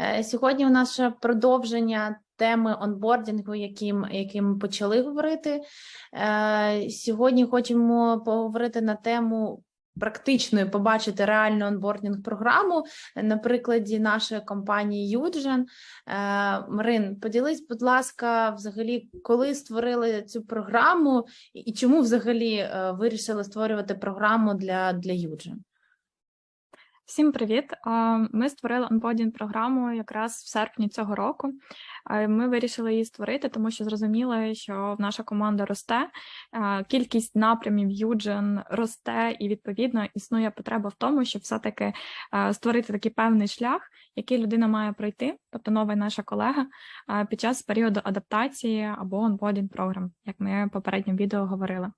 Е, Сьогодні у нас ще продовження теми онбордінгу, яким, яким почали говорити. Е, Сьогодні хочемо поговорити на тему практичної, побачити реальну онбордінг програму на прикладі нашої компанії Юджен. Марин, поділись, будь ласка, взагалі, коли створили цю програму і чому взагалі е, вирішили створювати програму для, для Юджен? Всім привіт! Ми створили онбодінг програму якраз в серпні цього року. Ми вирішили її створити, тому що зрозуміли, що наша команда росте, кількість напрямів Юджен росте, і відповідно існує потреба в тому, щоб все-таки створити такий певний шлях, який людина має пройти, тобто нова наша колега, під час періоду адаптації або онбодінг програм, як ми в попередньому відео говорили.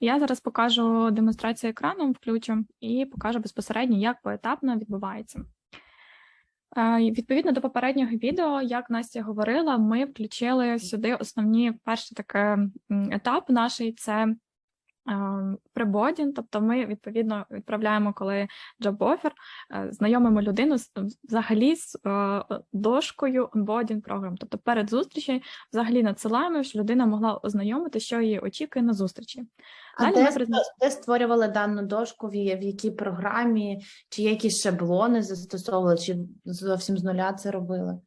Я зараз покажу демонстрацію екраном, включу і покажу безпосередньо, як поетапно відбувається. Е, Відповідно до попереднього відео, як Настя говорила, ми включили сюди основні перший такий етап нашої це прибодін, тобто ми відповідно відправляємо, коли е, знайомимо людину взагалі з е, дошкою onboarding програм. Тобто перед зустрічю взагалі надсилаємо, щоб людина могла ознайомити, що її очікує на зустрічі. А Далі де, ми де створювали дану дошку, в якій програмі, чи якісь шаблони застосовували, чи зовсім з нуля це робили?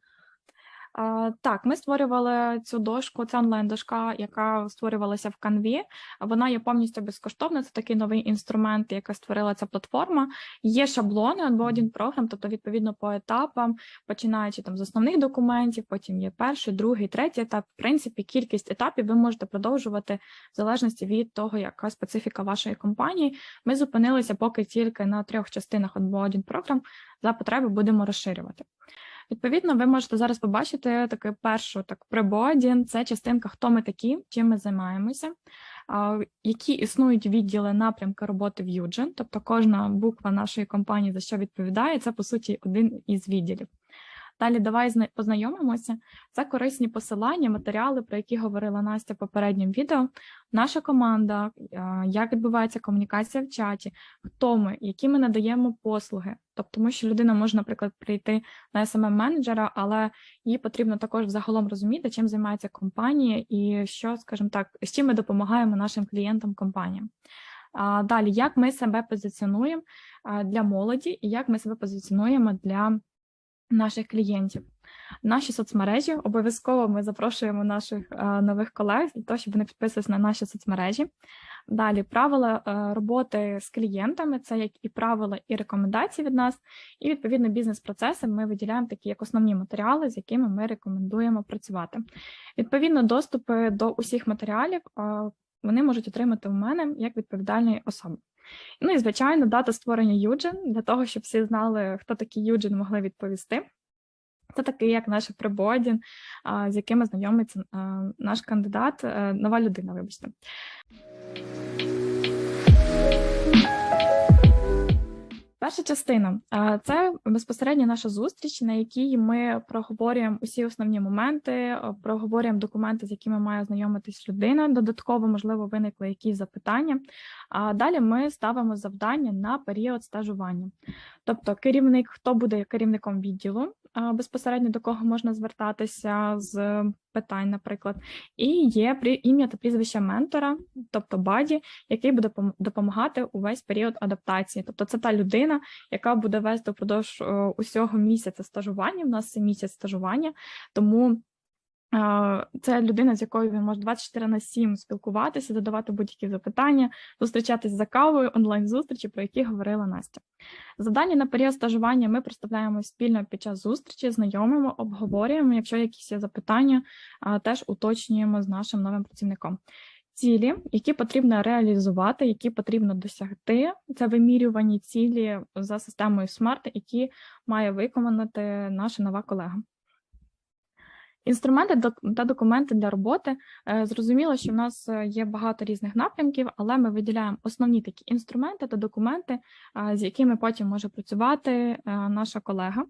Так, ми створювали цю дошку, це онлайн-дошка, яка створювалася в Canvі. Вона є повністю безкоштовна. Це такий новий інструмент, який створила ця платформа. Є шаблони onboarding програм, тобто відповідно по етапам, починаючи там з основних документів, потім є перший, другий, третій етап. В принципі, кількість етапів ви можете продовжувати в залежності від того, яка специфіка вашої компанії. Ми зупинилися поки тільки на трьох частинах onboarding програм. За потреби будемо розширювати. Відповідно, ви можете зараз побачити таку першу так прибоді. Це частинка, хто ми такі, чим ми займаємося, які існують відділи напрямки роботи в Юджин, тобто кожна буква нашої компанії за що відповідає, це по суті один із відділів. Далі давай познайомимося. Це корисні посилання, матеріали, про які говорила Настя в попередньому відео. Наша команда, як відбувається комунікація в чаті, хто ми, які ми надаємо послуги. Тобто, тому що людина може, наприклад, прийти на smm менеджера, але їй потрібно також загалом розуміти, чим займається компанія і що, скажімо так, з чим ми допомагаємо нашим клієнтам компаніям. Далі, як ми себе позиціонуємо для молоді, і як ми себе позиціонуємо для наших клієнтів. Наші соцмережі обов'язково ми запрошуємо наших е, нових колег для того, щоб вони підписувалися на наші соцмережі. Далі правила е, роботи з клієнтами це як і правила, і рекомендації від нас, і відповідно бізнес-процеси ми виділяємо такі як основні матеріали, з якими ми рекомендуємо працювати. Відповідно, доступи до усіх матеріалів е, вони можуть отримати у мене як відповідальної особи. Ну і звичайно, дата створення Юджин для того, щоб всі знали, хто такий Юджин, могли відповісти. Це такий, як наш прибодін, з якими знайомиться наш кандидат, е, нова людина, вибачте. Перша частина це безпосередньо наша зустріч, на якій ми проговорюємо усі основні моменти, проговорюємо документи, з якими має знайомитись людина. Додатково, можливо, виникли якісь запитання. А далі ми ставимо завдання на період стажування. Тобто, керівник, хто буде керівником відділу, безпосередньо до кого можна звертатися з питань, наприклад, і є ім'я та прізвище ментора, тобто баді, який буде допомагати увесь період адаптації. Тобто, це та людина, яка буде вести впродовж усього місяця стажування. У нас це місяць стажування, тому. Е, Це людина, з якою він може 24 на 7 спілкуватися, задавати будь-які запитання, зустрічатись за кавою, онлайн-зустрічі, про які говорила Настя. Завдання на період стажування ми представляємо спільно під час зустрічі, знайомимо, обговорюємо. Якщо якісь є запитання, теж уточнюємо з нашим новим працівником. Цілі, які потрібно реалізувати, які потрібно досягти, це вимірювані цілі за системою SMART, які має виконати наша нова колега. Інструменти та документи для роботи. Е, Зрозуміло, що в нас е, є багато різних напрямків, але ми виділяємо основні такі інструменти та документи, з якими потім може працювати е, наша колега.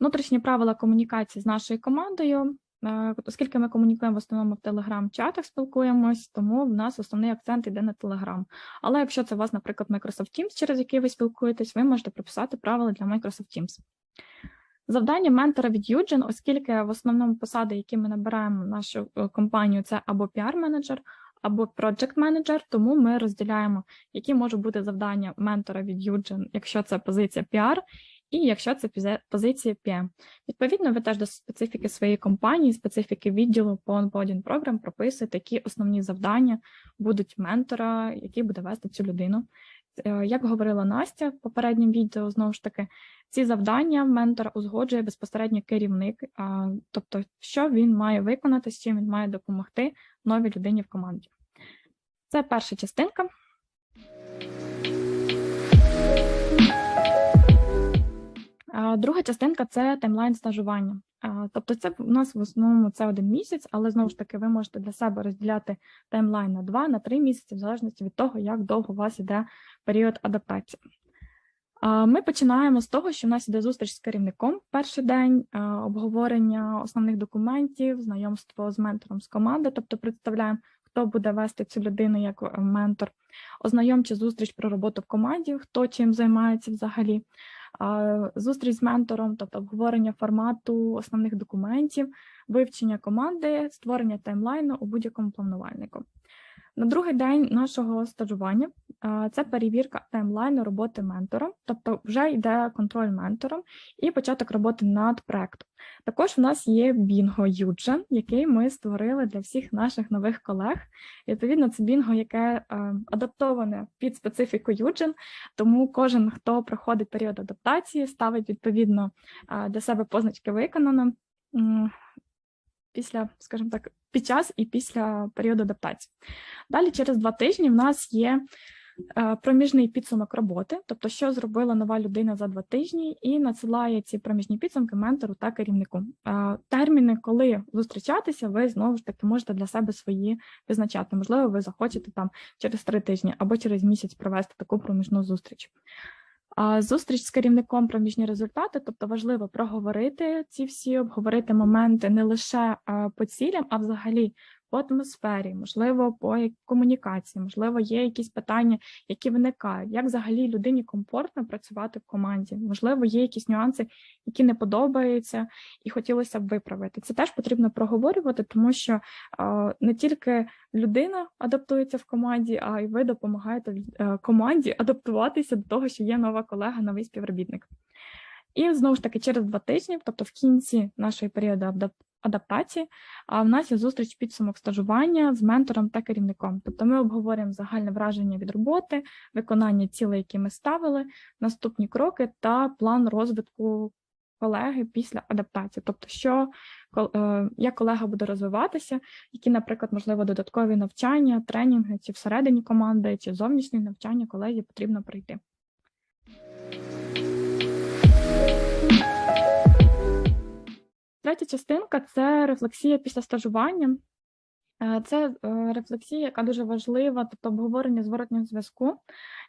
Внутрішні правила комунікації з нашою командою. Е, Оскільки ми комунікуємо в основному в телеграм-чатах, спілкуємось, тому в нас основний акцент йде на телеграм. Але якщо це у вас, наприклад, Microsoft Teams, через який ви спілкуєтесь, ви можете прописати правила для Microsoft Teams. Завдання ментора від Юджин, оскільки в основному посади, які ми набираємо в нашу е, компанію, це або піар-менеджер, або project менеджер тому ми розділяємо, які можуть бути завдання ментора від Юджин, якщо це позиція піар, і якщо це позиція PM. Відповідно, ви теж до специфіки своєї компанії, специфіки відділу по onboarding програм прописуєте, які основні завдання будуть ментора, який буде вести цю людину. Е, Як говорила Настя в попереднім відео, знову ж таки, ці завдання ментора узгоджує безпосередньо керівник, тобто, що він має виконати, з чим він має допомогти новій людині в команді. Це перша частинка. Друга частинка це таймлайн стажування. Тобто, це у нас в основному це один місяць, але знову ж таки ви можете для себе розділяти таймлайн на два, на три місяці, в залежності від того, як довго у вас іде період адаптації. Ми починаємо з того, що в нас іде зустріч з керівником. Перший день, обговорення основних документів, знайомство з ментором з команди, тобто представляємо, хто буде вести цю людину як е, ментор, ознайомча зустріч про роботу в команді, хто чим займається взагалі, зустріч з ментором, тобто обговорення формату основних документів, вивчення команди, створення таймлайну у будь-якому планувальнику. На другий день нашого стажування це перевірка таймлайну роботи ментором, тобто вже йде контроль ментором і початок роботи над проектом. Також у нас є Бінго Юджа, який ми створили для всіх наших нових колег. Відповідно, це бінго, яке адаптоване під специфіку Юджин, тому кожен, хто проходить період адаптації, ставить відповідно для себе позначки виконано. Після, скажімо так, під час і після періоду адаптації. Далі, через два тижні, в нас є е, проміжний підсумок роботи, тобто, що зробила нова людина за два тижні, і надсилає ці проміжні підсумки ментору та керівнику. Е, Терміни, коли зустрічатися, ви знову ж таки можете для себе свої визначати. Можливо, ви захочете там через три тижні або через місяць провести таку проміжну зустріч. Зустріч з керівником проміжні результати, тобто важливо проговорити ці всі, обговорити моменти не лише по цілям, а взагалі по атмосфері, можливо, по комунікації, можливо, є якісь питання, які виникають, як взагалі людині комфортно працювати в команді, можливо, є якісь нюанси, які не подобаються, і хотілося б виправити. Це теж потрібно проговорювати, тому що не тільки людина адаптується в команді, а й ви допомагаєте е, команді адаптуватися до того, що є нова колега, новий співробітник. І знову ж таки, через два тижні, тобто в кінці нашої періоду адаптації, а в нас є зустріч підсумок стажування з ментором та керівником. Тобто ми обговорюємо загальне враження від роботи, виконання цілей, які ми ставили, наступні кроки та план розвитку колеги після адаптації. Тобто, що е, як колега буде розвиватися, які, наприклад, можливо, додаткові навчання, тренінги, чи всередині команди, чи зовнішні навчання колезі потрібно пройти. Третя частинка це рефлексія після стажування. Е, Це е, рефлексія, яка дуже важлива, тобто обговорення зворотнього зв'язку.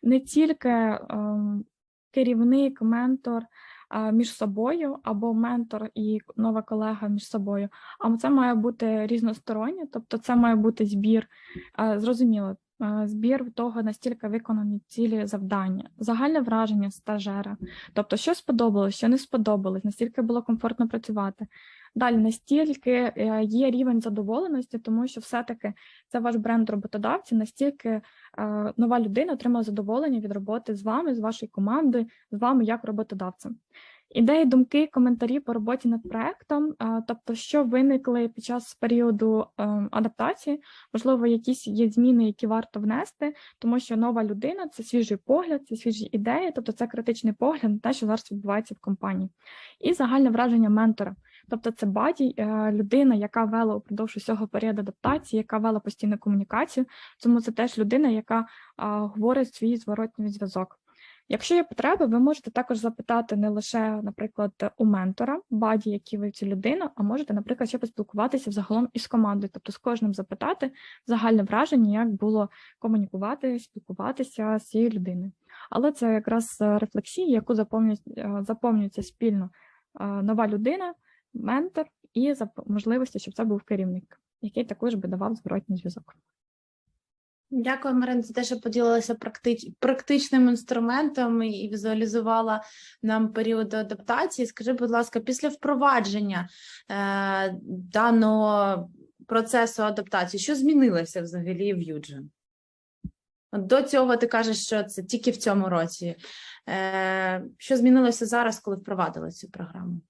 Не тільки ем, керівник, ментор між собою, або ментор і нова колега між собою, а це має бути різностороннє, тобто це має бути збір, е, зрозуміло, збір того, настільки виконані цілі завдання, загальне враження стажера, тобто що сподобалось, що не сподобалось, настільки було комфортно працювати. Далі настільки е, є рівень задоволеності, тому що все-таки це ваш бренд роботодавця, настільки е, нова людина отримала задоволення від роботи з вами, з вашою командою, з вами як роботодавцем. Ідеї, думки, коментарі по роботі над проектом, е, тобто, що виникли під час періоду е, адаптації, можливо, якісь є зміни, які варто внести, тому що нова людина це свіжий погляд, це свіжі ідеї, тобто це критичний погляд на те, що зараз відбувається в компанії, і загальне враження ментора. Тобто це баді, е, людина, яка вела упродовж усього періоду адаптації, яка вела постійну комунікацію. Тому це теж людина, яка говорить свій зворотній зв'язок. Якщо є потреба, ви можете також запитати не лише, наприклад, у ментора, баді, які ви цю людину, а можете, наприклад, ще поспілкуватися взагалом із командою, тобто з кожним запитати загальне враження, як було комунікувати, спілкуватися з цією людиною. Але це якраз е, рефлексія, яку е, заповнюється спільно е, нова людина, ментор і можливості, щоб це був керівник, який також би давав зворотній зв'язок. Дякую, Марин, за те, що поділилася практи- практичним інструментом і візуалізувала нам період адаптації. Скажи, будь ласка, після впровадження е, даного процесу адаптації, що змінилося взагалі в Юджин? До цього ти кажеш, що це тільки в цьому році. Е, що змінилося зараз, коли впровадили цю програму?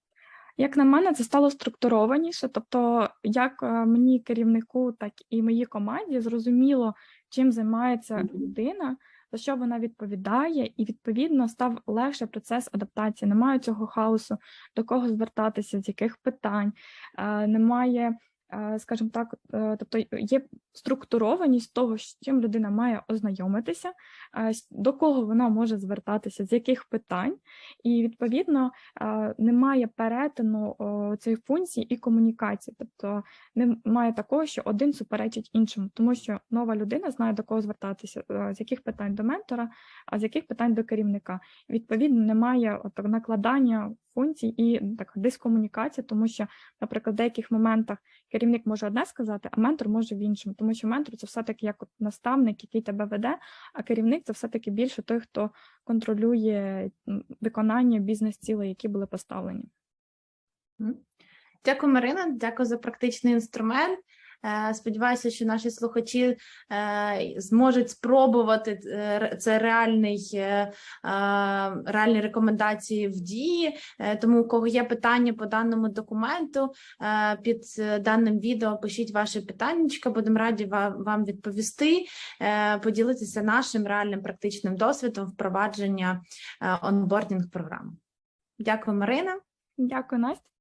Як на мене, це стало структурованіше. Тобто, як е, мені, керівнику, так і моїй команді зрозуміло, чим займається людина, за що вона відповідає, і відповідно став легше процес адаптації. Немає цього хаосу, до кого звертатися, з яких питань, е, немає. е, Скажімо так, тобто є структурованість того, з чим людина має ознайомитися, до кого вона може звертатися, з яких питань, і відповідно немає перетину цієї функції і комунікації. Тобто немає такого, що один суперечить іншому, тому що нова людина знає до кого звертатися, з яких питань до ментора, а з яких питань до керівника. Відповідно, немає от, накладання функцій і така дискомунікація, тому що, наприклад, в деяких моментах керівник може одне сказати, а ментор може в іншому, тому що ментор це все-таки як наставник, який тебе веде, а керівник це все-таки більше той, хто контролює виконання бізнес-цілей, які були поставлені. Дякую, Марина. Дякую за практичний інструмент. Е, Сподіваюся, що наші слухачі е, зможуть спробувати е, це реальний, реальні рекомендації в дії. Тому, у кого є питання по даному документу, під даним відео пишіть ваші питання. Будемо раді вам відповісти, поділитися нашим реальним практичним досвідом впровадження онбордінг програми. Дякую, Марина. Дякую, Настя.